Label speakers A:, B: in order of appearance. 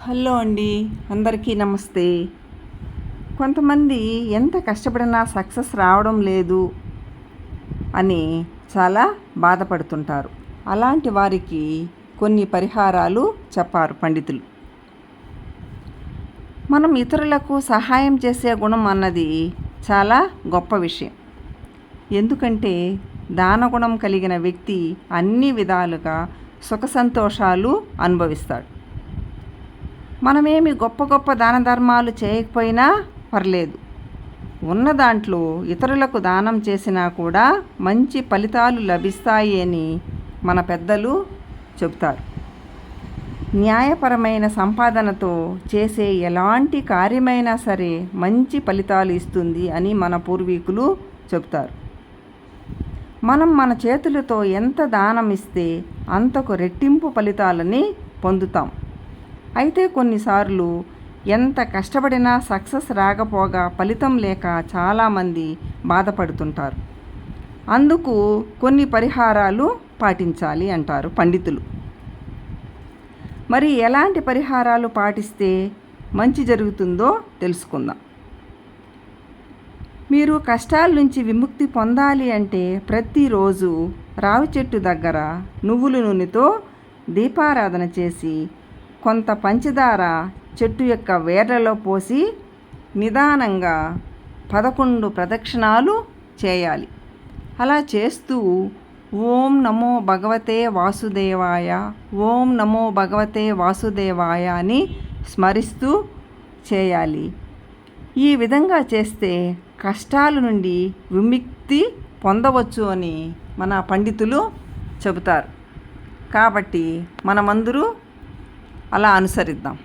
A: Hello అండి అందరికీ నమస్తే. కొంతమంది ఎంత కష్టపడినా సక్సెస్ రావడం లేదు అని చాలా బాధపడుతుంటారు. అలాంటి వారికి కొన్ని పరిహారాలు చెప్పారు పండితులు. మనం ఇతరులకు సహాయం చేసే గుణం అన్నది చాలా గొప్ప విషయం. ఎందుకంటే దానగుణం కలిగిన వ్యక్తి అన్ని విధాలుగా సుఖ సంతోషాలు అనుభవిస్తాడు. మనమేమి గొప్ప గొప్ప దాన ధర్మాలు చేయకపోయినా పర్లేదు. ఉన్న దాంట్లో ఇతరులకు దానం చేసినా కూడా మంచి ఫలితాలు లభిస్తాయి అని మన పెద్దలు చెబుతారు. న్యాయపరమైన సంపాదనతో చేసే ఎలాంటి కార్యమైనా సరే మంచి ఫలితాలు ఇస్తుంది అని మన పూర్వీకులు చెబుతారు. మనం మన చేతులతో ఎంత దానం ఇస్తే అంతకు రెట్టింపు ఫలితాలని పొందుతాం. అయితే కొన్నిసార్లు ఎంత కష్టపడినా సక్సెస్ రాకపోగా ఫలితం లేక చాలామంది బాధపడుతుంటారు. అందుకు కొన్ని పరిహారాలు పాటించాలి అంటారు పండితులు. మరి ఎలాంటి పరిహారాలు పాటిస్తే మంచి జరుగుతుందో తెలుసుకుందాం. మీరు కష్టాల నుంచి విముక్తి పొందాలి అంటే ప్రతిరోజు రావి చెట్టు దగ్గర నువ్వుల నూనెతో దీపారాధన చేసి కొంత పంచదార చెట్టు యొక్క వేర్లలో పోసి నిదానంగా పదకొండు ప్రదక్షిణాలు చేయాలి. అలా చేస్తూ ఓం నమో భగవతే వాసుదేవాయ ఓం నమో భగవతే వాసుదేవాయ అని స్మరిస్తూ చేయాలి. ఈ విధంగా చేస్తే కష్టాల నుండి విముక్తి పొందవచ్చు అని మన పండితులు చెబుతారు. కాబట్టి మనమందరూ అలా అనుసరిద్దాం.